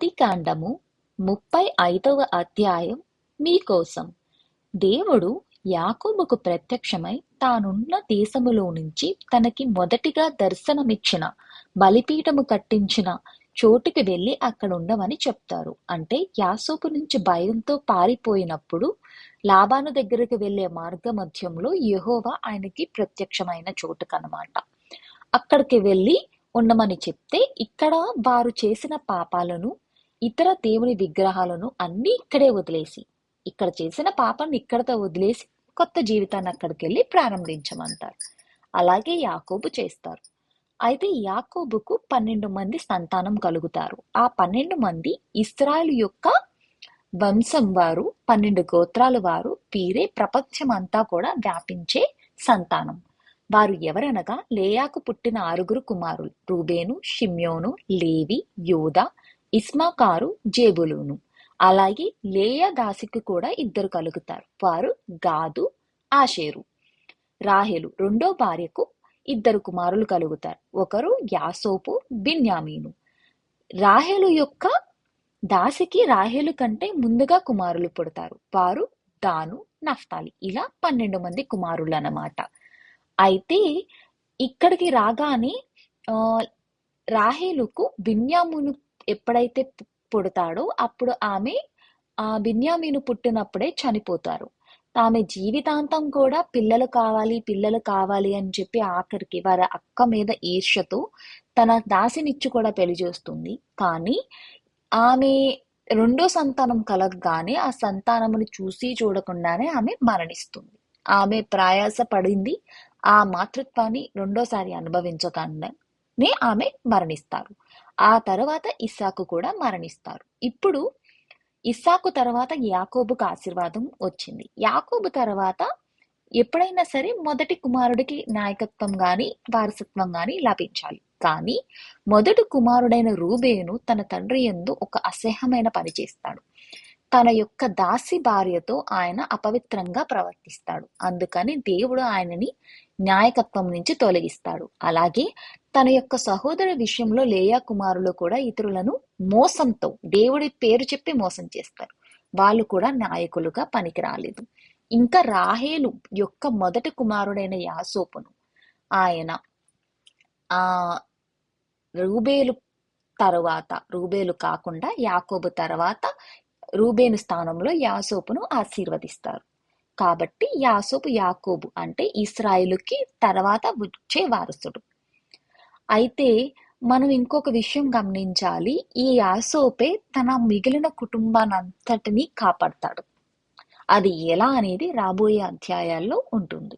ఆదికాండము ముప్పై ఐదవ అధ్యాయం మీకోసం. దేవుడు యాకోబుకు ప్రత్యక్షమై తానున్న దేశములో నుంచి తనకి మొదటిగా దర్శనమిచ్చిన బలిపీఠము కట్టించిన చోటుకి వెళ్ళి అక్కడ ఉండమని చెప్తారు. అంటే యాసోపు నుంచి భయంతో పారిపోయినప్పుడు లాభాను దగ్గరకు వెళ్ళే మార్గ మధ్యంలో యెహోవా ఆయనకి ప్రత్యక్షమైన చోటుకనమాట అక్కడికి వెళ్ళి ఉండమని చెప్తే ఇక్కడ వారు చేసిన పాపాలను ఇతర దేవుని విగ్రహాలను అన్నీ ఇక్కడే వదిలేసి ఇక్కడ చేసిన పాపాన్ని ఇక్కడతో వదిలేసి కొత్త జీవితాన్ని అక్కడికి వెళ్ళి ప్రారంభించమంటారు. అలాగే యాకోబు చేస్తారు. అయితే యాకోబుకు పన్నెండు మంది సంతానం కలుగుతారు. ఆ పన్నెండు మంది ఇస్రాయల్ యొక్క వంశం వారు పన్నెండు గోత్రాల వారు వీరే ప్రపంచమంతా కూడా వ్యాపించే సంతానం. వారు ఎవరనగా లేయాకు పుట్టిన ఆరుగురు కుమారులు రూబేను షిమ్యోను లేవి యోధ ఇస్మాకారు జేబులూను. అలాగే లేయా దాసికి కూడా ఇద్దరు కలుగుతారు. వారు గాదు ఆషేరు. రాహేలు రెండో భార్యకు ఇద్దరు కుమారులు కలుగుతారు. ఒకరు యాసోపు బిన్యామీను. రాహేలు యొక్క దాసికి రాహేలు కంటే ముందుగా కుమారులు పుడతారు. వారు దాను నఫ్తాలి. ఇలా పన్నెండు మంది కుమారులు అన్నమాట అయితే ఇక్కడికి రాగానే రాహేలుకు బిన్యామును ఎప్పుడైతే పుడతాడో అప్పుడు ఆమె ఆ బిన్యామీను పుట్టినప్పుడే చనిపోతారు. ఆమె జీవితాంతం కూడా పిల్లలు కావాలి పిల్లలు కావాలి అని చెప్పి ఆఖరికి వారి అక్క మీద ఈర్ష్యతో తన దాసినిచ్చి కూడా పెళ్ళి చేస్తుంది. కానీ ఆమె రెండో సంతానం కలగగానే ఆ సంతానమును చూసి చూడకుండానే ఆమె మరణిస్తుంది. ఆమె ప్రయాస పడింది. ఆ మాతృత్వాన్ని రెండోసారి అనుభవించకుండానే ఆమె మరణిస్తారు. ఆ తర్వాత ఇస్సాకు కూడా మరణిస్తారు. ఇప్పుడు ఇస్సాకు తర్వాత యాకోబుకు ఆశీర్వాదం వచ్చింది. యాకోబు తర్వాత ఎప్పుడైనా సరే మొదటి కుమారుడికి నాయకత్వం గాని వారసత్వం గాని లభించాలి. కానీ మొదటి కుమారుడైన రూబేను తన తండ్రి యందు ఒక అసహ్యమైన పని చేస్తాడు. తన యొక్క దాసి భార్యతో ఆయన అపవిత్రంగా ప్రవర్తిస్తాడు. అందుకని దేవుడు ఆయనని న్యాయకత్వం నుంచి తొలగిస్తాడు. అలాగే తన యొక్క సహోదరు విషయంలో లేయా కుమారులు కూడా ఇతరులను మోసంతో దేవుడి పేరు చెప్పి మోసం చేస్తారు. వాళ్ళు కూడా నాయకులుగా పనికి రాలేదు ఇంకా రాహేలు యొక్క మొదటి కుమారుడైన యాసోపును ఆయన ఆ రూబేలు తరువాత రూబేలు కాకుండా యాకోబు తర్వాత రూబేను స్థానంలో యాసోపును ఆశీర్వదిస్తారు. కాబట్టి యాసోపు యాకోబు అంటే ఇస్రాయిలుకి తర్వాత వచ్చే వారసుడు. అయితే మనం ఇంకొక విషయం గమనించాలి. ఈ యాసోపే తన మిగిలిన కుటుంబానంతటినీ కాపాడతాడు. అది ఎలా అనేది రాబోయే అధ్యాయాల్లో ఉంటుంది.